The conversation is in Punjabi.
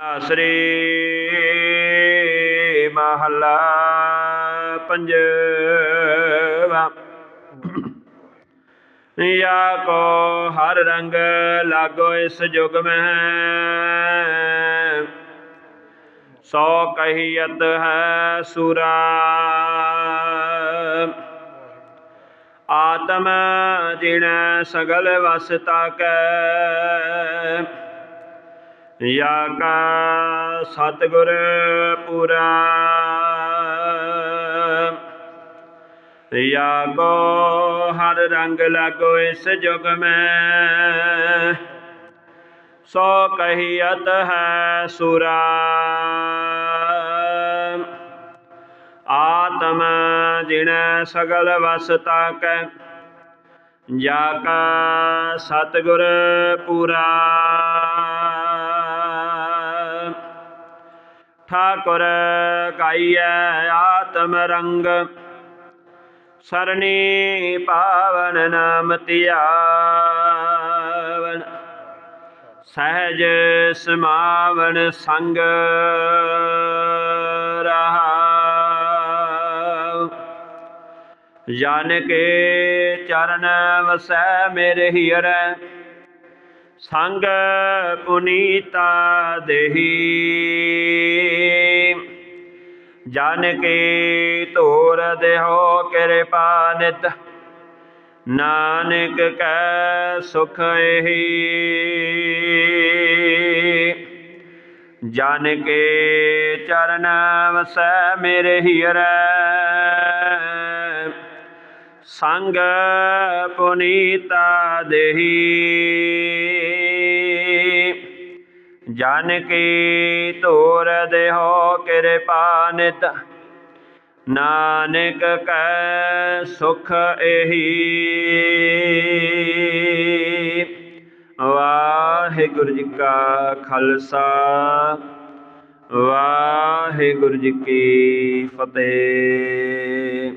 ਸ੍ਰੀ ਮਹਲਾ ਪੰਜਵਾ। ਯਾ ਕੋ ਹਰ ਰੰਗ ਲਾਗੋ ਇਸ ਜੁਗ ਮਹਿ ਸੋ ਕਹੀਤ ਹੈ ਸੂਰਾ। ਆਤਮ ਜਿਣ ਸਗਲ ਵਸਤਾ ਕੈ ਯਾ ਕਾ ਸਤਿਗੁਰ ਪੂਰਾ। ਯਾ ਕੋ ਹਰ ਰੰਗ ਲਾਗੋ ਇਸ ਜੁਗ ਮੈਂ। ਸੋ ਕਹੀਅਤ ਹੈ ਸੁਰਾ। ਆਤਮ ਜਿਣ ਸਗਲ ਵਸਤਾ ਕੈ ਜਾ ਕਾ ਸਤਿਗੁਰ ਪੂਰਾ। ਠਾਕੁਰ ਕਾਈਐ ਆਤਮ ਰੰਗ। ਸਰਣੀ ਪਾਵਨ ਨਾਮ ਧਿਆਵਨ। ਸਹਿਜ ਸਮਾਵਨ ਸੰਗ ਰਹਾ ਜਨ ਕੇ ਚਰਨ ਵਸੈ ਮੇਰੇ ਹੀਰੈ। ਸੰਗ ਪੁਨੀਤਾ ਦੇਹੀ। ਜਨ ਕੀ ਧੂਰ ਦੇਹੋ ਕਿਰਪਾ ਨਿਤ, ਨਾਨਕ ਕੈ ਸੁਖ ਇਹੀ। ਜਨ ਕੇ ਚਰਨ ਵਸੈ ਮੇਰੇ ਹੀਰੈ, ਸੰਗ ਪੁਨੀਤਾ ਦੇਹੀ। ਜਨ ਕੀ ਧੂਰ ਦੇਹੋ ਕਿਰਪਾ ਨਿਤ। ਨਾਨਕ ਕੈ ਸੁਖ ਇਹੀ ਵਾਹਿਗੁਰੂ ਜੀ ਕਾ ਖਾਲਸਾ। ਵਾਹਿਗੁਰੂ ਜੀ ਕੀ ਫਤਿਹ।